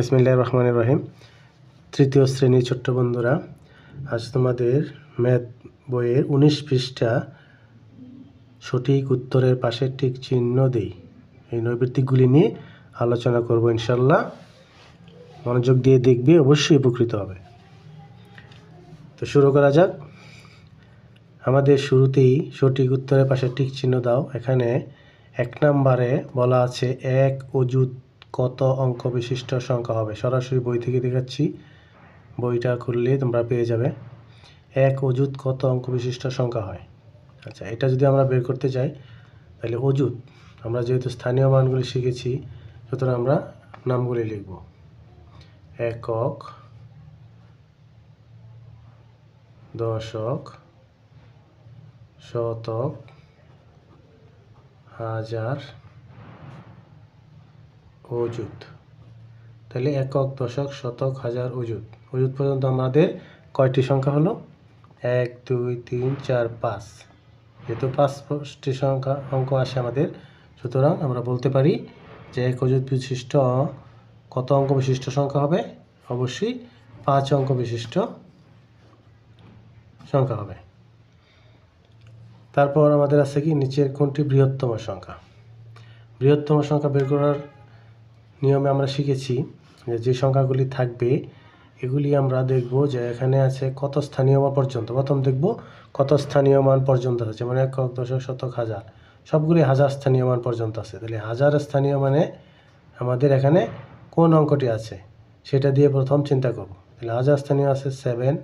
বিসমিল্লাহ রহমান রহিম। তৃতীয় শ্রেণির ছোট্ট বন্ধুরা, আজ তোমাদের ম্যাথ বইয়ের উনিশ পৃষ্ঠা সঠিক উত্তরের পাশে ঠিক চিহ্ন দেই। এই নৈবৃত্তিকগুলি নিয়ে আলোচনা করব ইনশাল্লাহ মনোযোগ দিয়ে দেখবে, অবশ্যই উপকৃত হবে। তো শুরু করা যাক। আমাদের শুরুতেই সঠিক উত্তরের পাশে টিক চিহ্ন দাও। এখানে এক নম্বরে বলা আছে, এক অযুত কত অঙ্ক বিশিষ্ট সংখ্যা হবে? সরাসরি বই থেকে দেখাচ্ছি। বইটা খুললে তোমরা পেয়ে যাবে। এক অযুত কত অঙ্ক বিশিষ্ট সংখ্যা হয়? আচ্ছা এটা যদি আমরা বের করতে চাই, তাহলে অযুত, আমরা যেহেতু স্থানীয় মানগুলি শিখেছি, সুতরাং আমরা নামগুলি লিখব। একক দশক শতক হাজার অযুত। তাহলে একক, দশক, শতক, হাজার, অযুত। অযুত পর্যন্ত আমাদের কয়টি সংখ্যা হলো? এক, দুই, তিন, চার, পাঁচ। যেহেতু পাঁচটি সংখ্যা, অঙ্ক আসে আমাদের, সুতরাং আমরা বলতে পারি যে এক অযুত বিশিষ্ট কত অঙ্ক বিশিষ্ট সংখ্যা হবে? অবশ্যই পাঁচ অঙ্ক বিশিষ্ট সংখ্যা হবে। তারপর আমাদের আছে কি? নিচের কোনটি বৃহত্তম সংখ্যা? বৃহত্তম সংখ্যা বের করার নিয়মে আমরা শিখেছি যে সংখ্যাগুলি থাকবে, এগুলি আমরা দেখব যে এখানে আছে কত স্থানীয় মান পর্যন্ত। প্রথম দেখব কত স্থানীয় মান পর্যন্ত আছে যেমন এক দশক, শতক, হাজার। সবগুলি হাজার স্থানীয় মান পর্যন্ত আছে। তাহলে হাজার স্থানীয় মানে আমাদের এখানে কোন অঙ্কটি আছে? সেটা দিয়ে প্রথম চিন্তা করব। তাহলে হাজার স্থানীয় আছে সেভেন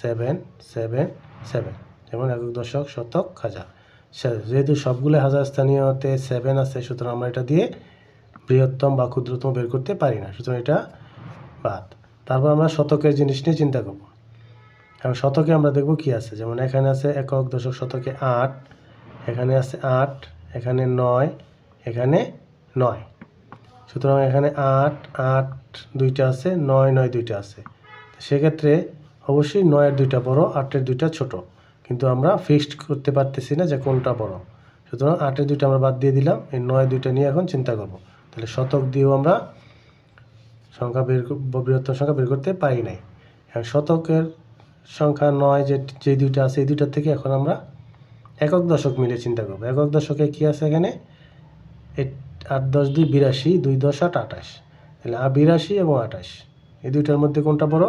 সেভেন সেভেন সেভেন যেমন এক দশক, শতক, হাজার। যেহেতু সবগুলো হাজার স্থানীয়তে সেভেন আছে, সুতরাং আমরা এটা দিয়ে বৃহত্তম বা ক্ষুদ্রতম বের করতে পারি না। সুতরাং এটা বাদ। তারপর আমরা শতকের জিনিস নিয়ে চিন্তা করব। কারণ শতকে আমরা দেখব কি আছে? যেমন এখানে আছে একক দশক শতকে আট, এখানে আছে আট, এখানে নয় এখানে নয়। সুতরাং এখানে আট আট দুইটা আছে, নয় নয় দুইটা আছে। সেক্ষেত্রে অবশ্যই নয়ের দুইটা বড়, আটের দুইটা ছোট। কিন্তু আমরা ফিক্সড করতে পারতেছি না যে কোনটা বড়। সুতরাং আটের দুইটা আমরা বাদ দিয়ে দিলাম। এই নয় দুইটা নিয়ে এখন চিন্তা করব। তাহলে শতক দিয়েও আমরা সংখ্যা বের বৃহত্তম সংখ্যা বের করতে পারি নাই। এখন শতকের সংখ্যা নয় যে যে দুইটা আছে, এই দুইটার থেকে এখন আমরা একক দশক মিলে চিন্তা করব। একক দশকে কি আছে এখানে? আট দশ দুই বিরাশি, দুই দশ আট আঠাশ। তাহলে আ বিরাশি এবং আঠাশ। এই দুইটার মধ্যে কোনটা বড়?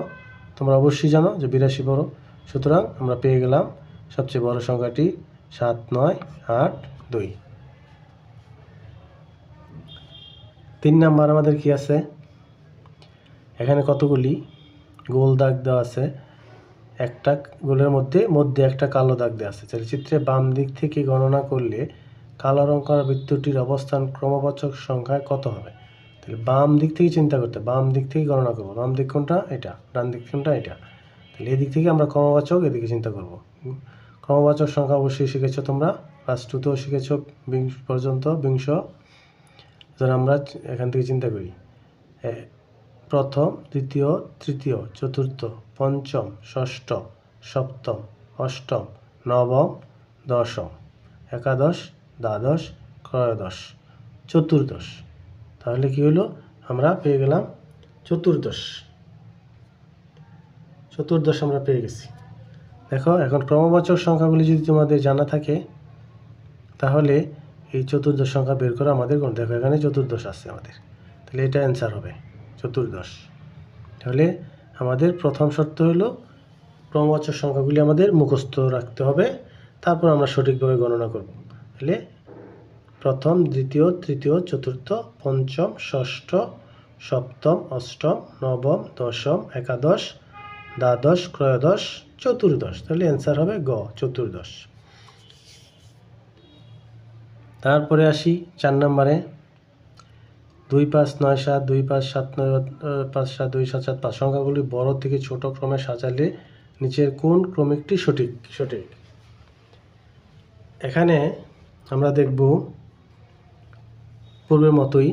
তোমরা অবশ্যই জানো যে বিরাশি বড়। সুতরাং আমরা পেয়ে গেলাম সবচেয়ে বড় সংখ্যাটি সাত, নয়, আট, দুই। তিন নাম্বার আমাদের কি আছে? এখানে কতগুলি? গোল দাগ দেওয়া আছে। একটা গোলের মধ্যে মধ্যে একটা কালো দাগ দেওয়া আছে। তাহলে চিত্রে বাম দিক থেকে গণনা করলে কালো রং করা বৃত্তটির অবস্থান ক্রমবাচক সংখ্যায় কত হবে? তাহলে বাম দিক থেকে চিন্তা করতে বাম দিক থেকে গণনা করব। বাম দিক কোনটা? এটা। ডান দিক কোনটা? এটা। তাহলে এদিক থেকে আমরা ক্রমবাচক এদিকে চিন্তা করব। ক্রমবাচক সংখ্যা অবশ্যই শিখেছো তোমরা। ক্লাস টুতেও শিখেছো বিংশ পর্যন্ত। বিংশ ধর আমরা এখান থেকে চিন্তা করি। প্রথম, দ্বিতীয়, তৃতীয়, চতুর্থ, পঞ্চম, ষষ্ঠ, সপ্তম, অষ্টম, নবম, দশম, একাদশ, দ্বাদশ, ত্রয়োদশ, চতুর্দশ। তাহলে কি হলো? আমরা পেয়ে গেলাম চতুর্দশ। চতুর্দশ আমরা পেয়ে গেছি। দেখো, এখন ক্রমবাচক সংখ্যাগুলি যদি তোমাদের জানা থাকে, তাহলে এই চতুর্দশ সংখ্যা বের করা আমাদের কোন? দেখো, এখানে চতুর্দশ আছে আমাদের। তাহলে এটা অ্যান্সার হবে, চতুর্দশ। তাহলে আমাদের প্রথম শর্ত হলো, ক্রমবাচক সংখ্যাগুলি আমাদের মুখস্থ রাখতে হবে, তারপর আমরা সঠিকভাবে গণনা করব। তাহলে প্রথম, দ্বিতীয়, তৃতীয়, চতুর্থ, পঞ্চম, ষষ্ঠ, সপ্তম, অষ্টম, নবম, দশম, একাদশ, দ্বাদশ, ত্রয়োদশ, চতুর্দশ। তাহলে অ্যান্সার হবে গ, চতুর্দশ। তারপরে আসি চার নম্বরে। দুই পাঁচ নয় সাত, দুই পাঁচ সাত নয় পাঁচ সাত, দুই সাত সাত পাঁচ সংখ্যাগুলি বড় থেকে ছোট ক্রমে সাজালে নিচের কোন ক্রমিকটি সঠিক? সঠিক। এখানে আমরা দেখব পূর্বের মতোই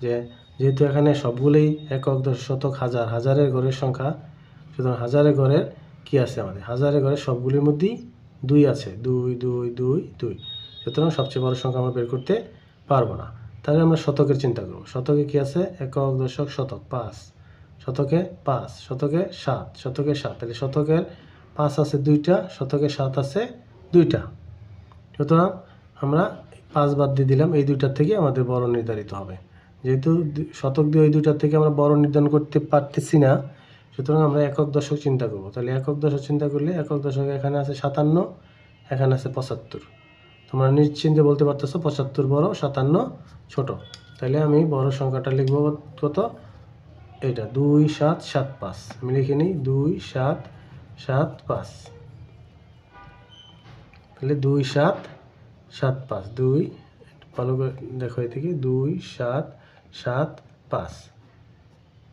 যে যেহেতু এখানে সবগুলোই একক, দশ শতক, হাজার, হাজারের ঘরের সংখ্যা, সুতরাং হাজারের ঘরের কি আছে আমাদের? হাজারের ঘরের সবগুলির মধ্যেই দুই আছে। দুই দুই দুই দুই। সুতরাং সবচেয়ে বড় সংখ্যা আমরা বের করতে পারব না। তাহলে আমরা শতকের চিন্তা করব। শতকে কি আছে? একক দশক শতক, পাঁচ। শতকে পাঁচ, শতকে সাত শতকে সাত। তাহলে শতকের পাঁচ আছে দুইটা, শতকে সাত আছে দুইটা। সুতরাং আমরা পাঁচ বাদ দিয়ে দিলাম, এই দুইটার থেকে আমাদের বড় নির্ধারিত হবে। যেহেতু শতক দিয়ে ওই দুইটার থেকে আমরা বড় নির্ধারণ করতে পারতেছি না, সুতরাং আমরা একক দশক চিন্তা করব। তাহলে একক দশক চিন্তা করলে একক দশক এখানে আছে সাতান্ন, এখানে আছে পঁচাত্তর। তোমরা নিশ্চিন্তে বলতে পারতেছো পঁচাত্তর বড়, সাতান্ন ছোট। তাহলে আমি বড় সংখ্যাটা লিখব কত? এটা দুই, সাত সাত, পাঁচ। আমি লিখে নিই, দুই, সাত সাত, পাঁচ। তাহলে দুই, সাত সাত, পাঁচ। দুই, ভালো করে দেখো এদিকে, দুই, সাত সাত, পাঁচ।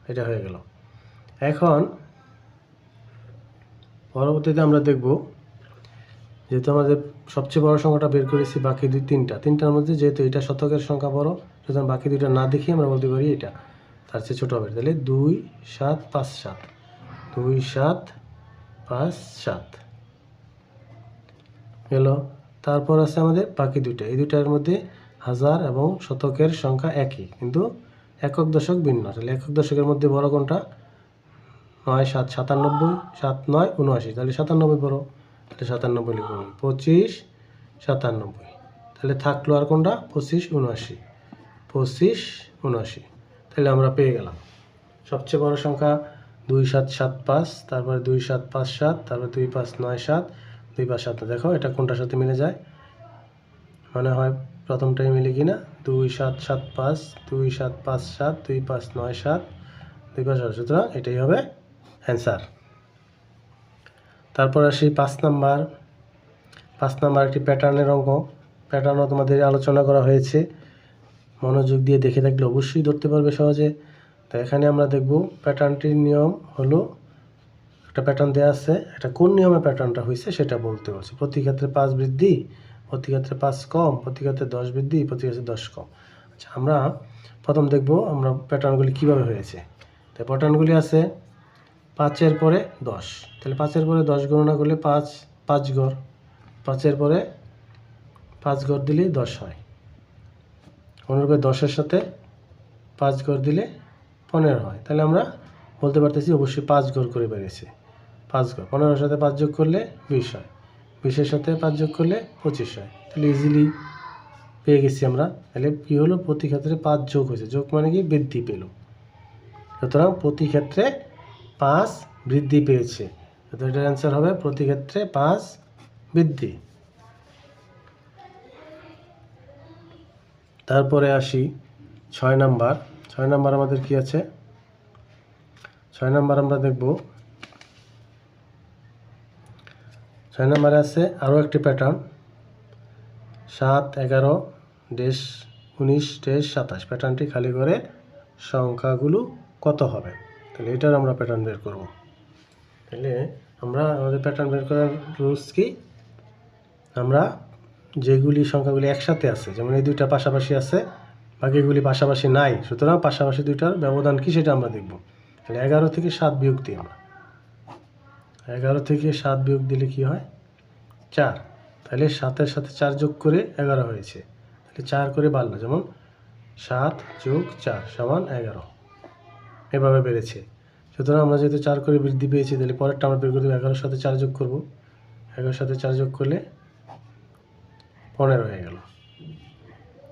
এটা হয়ে গেল। এখন পরবর্তীতে আমরা দেখব যেহেতু আমাদের সবচেয়ে বড় সংখ্যাটা বের করেছি বাকি দুই, তিনটা। তিনটার মধ্যে যেহেতু এটা শতকের সংখ্যা বড়, সুতরাং বাকি দুইটা না দেখি আমরা বলতে পারি এটা। তার চেয়ে ছোটো হবে। তাহলে দুই, সাত, পাঁচ, সাত। দুই, সাত, পাঁচ, সাত। গেল। তারপর আছে আমাদের বাকি দুইটা। এই দুইটার মধ্যে হাজার এবং শতকের সংখ্যা একই, কিন্তু একক দশক ভিন্ন। তাহলে একক দশকের মধ্যে বড় কোনটা? নয়, সাত, সাতানব্বই, সাত, নয়, উনআশি। তাহলে সাতানব্বই বড়। তাহলে সাতানব্বই লিখব পঁচিশ, সাতানব্বই। তাহলে থাকল আর কোনটা? পঁচিশ, উনআশি। পঁচিশ, উনআশি। তাহলে আমরা পেয়ে গেলাম। সবচেয়ে বড় সংখ্যা দুই সাত সাত পাঁচ, তারপরে দুই সাত পাঁচ সাত, তারপরে দুই পাঁচ নয় সাত, দুই পাঁচ সাত দেখো, এটা কোনটার সাথে মিলে যায়? মনে হয় প্রথমটাই মিলে কিনা দুই সাত সাত পাঁচ, দুই সাত পাঁচ সাত, দুই পাঁচ নয় সাত, দুই পাঁচ সাত। সুতরাং এটাই হবে অ্যান্সার। তারপর আসি পাঁচ নাম্বার। পাঁচ নাম্বার একটি প্যাটার্নের অঙ্ক। প্যাটার্নও তোমাদের আলোচনা করা হয়েছে। মনোযোগ দিয়ে দেখে থাকলে অবশ্যই ধরতে পারবে সহজে। তো এখানে আমরা দেখব প্যাটার্নটির নিয়ম হলো, একটা প্যাটার্ন দেওয়া আছে, এটা কোন নিয়মে প্যাটার্নটা হয়েছে সেটা বলতে বলছে। প্রতি ক্ষেত্রে পাঁচ বৃদ্ধি, প্রতি ক্ষেত্রে পাঁচ কম, প্রতি ক্ষেত্রে দশ বৃদ্ধি, প্রতি ক্ষেত্রে দশ কম। আচ্ছা আমরা প্রথম দেখব আমরা প্যাটার্নগুলি কীভাবে হয়েছে। তো প্যাটার্নগুলি আছে পাঁচের পরে দশ। তাহলে পাঁচের পরে দশ গণনা করলে পাঁচ পাঁচ গড়। পাঁচের পরে পাঁচ গড় দিলেই দশ হয়। অনুরূপে দশের সাথে পাঁচ গড় দিলে পনেরো হয়। তাহলে আমরা বলতে পারতেছি অবশ্যই পাঁচ গড় করে বেড়েছে। পাঁচ গড়। পনেরোর সাথে পাঁচ যোগ করলে বিশ হয়। বিশের সাথে পাঁচ যোগ করলে পঁচিশ হয়। তাহলে ইজিলি পেয়ে গেছি আমরা। তাহলে কী হলো? প্রতি ক্ষেত্রে পাঁচ যোগ হয়েছে। যোগ মানে কি? বৃদ্ধি পেল। সুতরাং প্রতি ক্ষেত্রে পাঁচ বৃদ্ধি পেয়েছে। তো এটার অ্যান্সার হবে প্রতি ক্ষেত্রে পাঁচ বৃদ্ধি। তারপরে আসি ছয় নাম্বার। ছয় নাম্বার আমাদের কি আছে? ছয় নাম্বার আমরা দেখব। ছয় নাম্বারে আছে আরও একটি প্যাটার্ন সাত, এগারো ডেশ উনিশ ডেশ সাতাশ। প্যাটার্নটি খালি করে সংখ্যাগুলো কত হবে? তাহলে এটার আমরা প্যাটার্ন বের করব। তাহলে আমরা আমাদের প্যাটার্ন বের করার রুলস কি? আমরা যেগুলি সংখ্যাগুলি একসাথে আছে, যেমন এই দুইটা পাশাপাশি আছে, বাকিগুলি পাশাপাশি নাই, সুতরাং পাশাপাশি দুইটার ব্যবধান কি সেটা আমরা দেখব। তাহলে এগারো থেকে সাত বিয়োগ দিই আমরা। এগারো থেকে সাত বিয়োগ দিলে কি হয়? চার। তাহলে সাতের সাথে চার যোগ করে এগারো হয়েছে। তাহলে চার করে বাড়লো যেমন সাত যোগ চার সমান এগারো। এভাবে বেড়েছে। সুতরাং আমরা যেহেতু চার করে বৃদ্ধি পেয়েছি, তাহলে পরেরটা আমরা বের করে দেবো। এগারোর সাথে চার যোগ করব। এগারোর সাথে চার যোগ করলে পনেরো হয়ে গেল।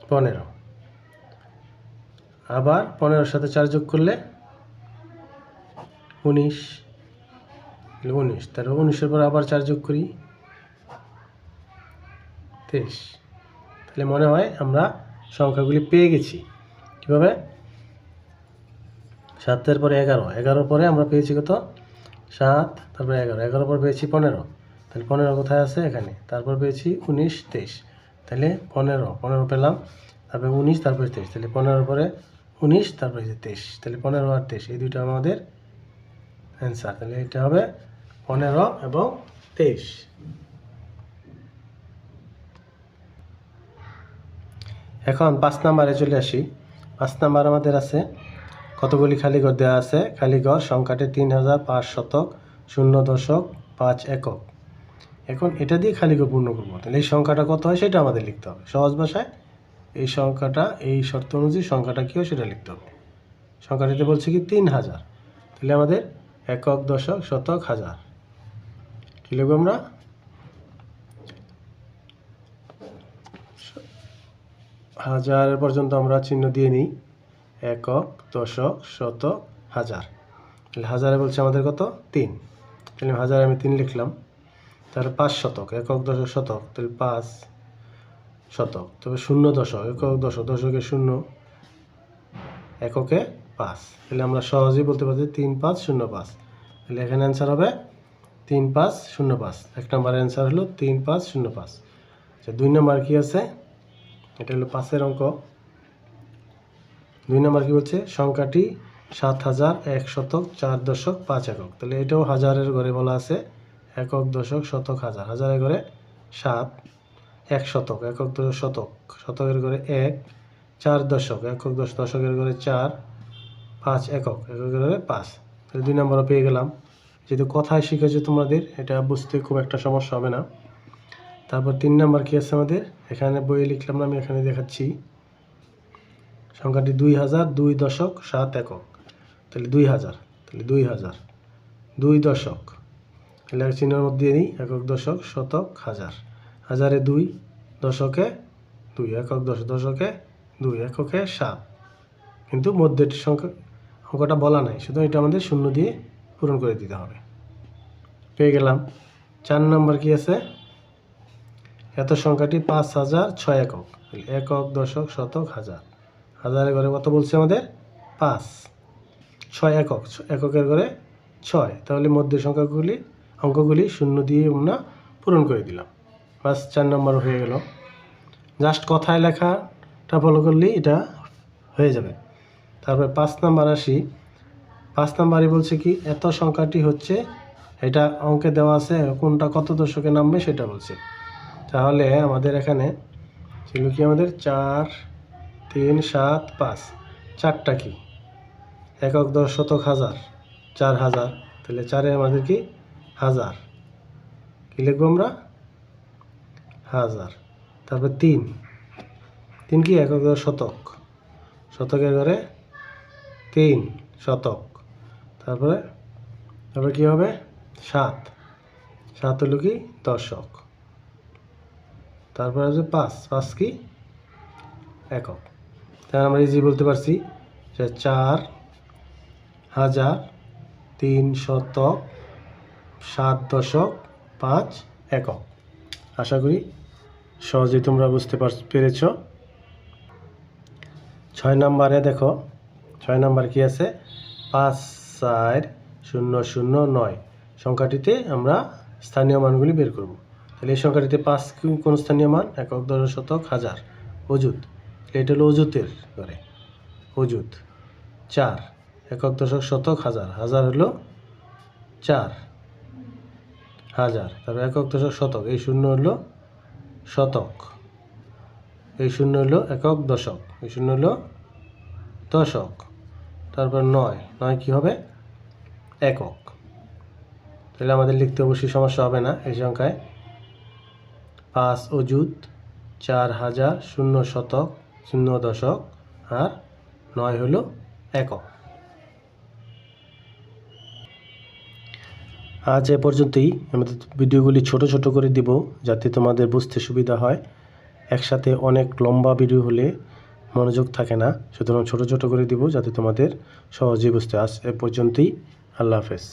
পনেরো। আবার পনেরোর সাথে চার যোগ করলে উনিশ। উনিশ। তারপর উনিশের পর আবার চার যোগ করি। তেইশ। তাহলে মনে হয় আমরা সংখ্যাগুলি পেয়ে গেছি। কীভাবে? সাতের পরে এগারো। এগারোর পরে আমরা পেয়েছি কত? সাত, তারপরে এগারো। এগারোর পর পেয়েছি পনেরো। তাহলে পনেরো কোথায় আছে? এখানে। তারপর পেয়েছি উনিশ, তেইশ। তাহলে পনেরো। পনেরো পেলাম। তারপরে উনিশ, তারপরে তেইশ। তাহলে পনেরোর পরে উনিশ, তারপরে তেইশ। তাহলে পনেরো আর তেইশ। এই দুইটা আমাদের অ্যান্সার তাহলে এটা হবে পনেরো এবং তেইশ। এখন পাঁচ নাম্বারে চলে আসি। পাঁচ নাম্বার আমাদের আছে কতগুলি খালিঘর দেওয়া আছে? খালিঘর সংখ্যাটি তিন হাজার পাঁচ শতক শূন্য দশক পাঁচ একক। এখন এটা দিয়ে খালিঘর পূর্ণ করব। তাহলে এই সংখ্যাটা কত হয় সেটা আমাদের লিখতে হবে। সহজ ভাষায় এই সংখ্যাটা, এই শর্ত অনুযায়ী সংখ্যাটা কী হয় সেটা লিখতে হবে। সংখ্যাটিতে বলছে কি তিন হাজার তাহলে আমাদের একক, দশক, শতক, হাজার। কী লিখব আমরা? হাজার পর্যন্ত আমরা চিহ্ন দিয়ে নিই। একক, দশক, শতক, হাজার। তাহলে হাজারে বলছে আমাদের কত? তিন। তাহলে হাজারে আমি তিন লিখলাম। তাহলে পাঁচ শতক, একক, দশক, শতক। তাহলে পাঁচ শতক। তবে শূন্য দশক, একক, দশক, দশকে শূন্য, এককে পাঁচ। তাহলে আমরা সহজেই বলতে পারছি তিন পাঁচ, শূন্য পাঁচ। তাহলে এখানে অ্যান্সার হবে তিন পাঁচ, শূন্য পাঁচ। এক নম্বর অ্যান্সার হলো তিন পাঁচ, শূন্য পাঁচ। আচ্ছা দুই নম্বর কী আছে? এটা হলো পাঁচের অঙ্ক। দুই নম্বর কি বলছে? সংখ্যাটি সাত হাজার এক শতক চার দশক পাঁচ একক। তাহলে এটাও হাজারের ঘরে বলা আছে, একক দশক শতক হাজার। হাজারের ঘরে সাত এক শতক একক দশক শতক। শতকের ঘরে এক, চার দশক, একক দশ দশকের ঘরে চার, পাঁচ একক এককের ঘরে পাঁচ। তাহলে দুই নম্বরও পেয়ে গেলাম। যেহেতু কথায় শিখেছে তোমাদের, এটা বুঝতে খুব একটা সমস্যা হবে না। তারপর তিন নাম্বার কী আছে আমাদের? এখানে বইয়ে লিখলাম না, আমি এখানে দেখাচ্ছি। সংখ্যাটি দুই হাজার দুই দশক সাত একক। তাহলে দুই হাজার, তাহলে দুই হাজার, দুই দশক। তাহলে এক চিহ্নের মধ্যে নিই একক দশক শতক হাজার। হাজারে দুই, দশকে দুই, একক দশ, দশকে দুই, এককে সাত। কিন্তু মধ্যের সংখ্যা, অঙ্কটা বলা নাই শুধু এটা আমাদের শূন্য দিয়ে পূরণ করে দিতে হবে। পেয়ে গেলাম। চার নম্বর কি আছে? এত সংখ্যাটি পাঁচ হাজার ছয় একক। একক দশক শতক হাজার। হাজারের ঘরে কত বলছে আমাদের? পাঁচ। ছয় একক এককের ঘরে ছয়। তাহলে মধ্যের সংখ্যাগুলি, অঙ্কগুলি শূন্য দিয়ে আমরা পূরণ করে দিলাম। বাস চার নম্বর হয়ে গেল। জাস্ট কথায় লেখাটা ফলো করলেই এটা হয়ে যাবে। তারপরে পাঁচ নাম্বার আসি। পাঁচ নাম্বারই বলছে কি, এত সংখ্যাটি হচ্ছে, এটা অঙ্কে দেওয়া আছে, কোনটা কত দশকে নামবে সেটা বলছে। তাহলে আমাদের এখানে ছিল কি আমাদের? চার তিন, সাত, পাঁচ। চারটা কি? একক দশ শতক হাজার। চার হাজার। তাহলে চারে আমাদের কি? হাজার। কি লিখব আমরা? হাজার। তারপর তিন। তিন কি? একক দশ শতক। শতকের ঘরে তিন শতক। তারপরে তারপরে কি হবে? সাত। সাত হলো কি? দশক। তারপরে আছে পাঁচ। পাঁচ কি? একক। তাহলে আমরা ইজি বলতে পারছি যে চার হাজার তিন শতক সাত দশক পাঁচ একক। আশা করি সহজেই তোমরা বুঝতে পার, পেরেছ। ছয় নম্বরে দেখো, ছয় নম্বর কি আছে? পাঁচ চার শূন্য শূন্য নয়। সংখ্যাটিতে আমরা স্থানীয় মানগুলি বের করব। তাহলে এই সংখ্যাটিতে পাঁচ কোন স্থানীয় মান? একক দশ শতক হাজার। তাহলে এটা হলো অজুতের ঘরে। অজুত চার। একক দশক শতক হাজার। হাজার হলো চার। হাজার। তারপর একক দশক শতক। এই শূন্য হলো শতক। এই শূন্য হলো একক দশক। এই শূন্য হলো দশক। তারপর নয়। নয় কি হবে? একক। তাহলে আমাদের লিখতে অবশ্যই সমস্যা হবে না। এই সংখ্যায় পাঁচ অযুত, চার হাজার, শূন্য শতক শূন্য দশক আর নয় হলো একক। আজ এ পর্যন্তই। আমাদের ভিডিওগুলি ছোট ছোট করে দিব যাতে তোমাদের বুঝতে সুবিধা হয়। একসাথে অনেক লম্বা ভিডিও হলে মনোযোগ থাকে না। সুতরাং ছোট ছোট করে দিব যাতে তোমাদের সহজেই বুঝতে। আজ এ পর্যন্তই। আল্লাহ হাফেজ।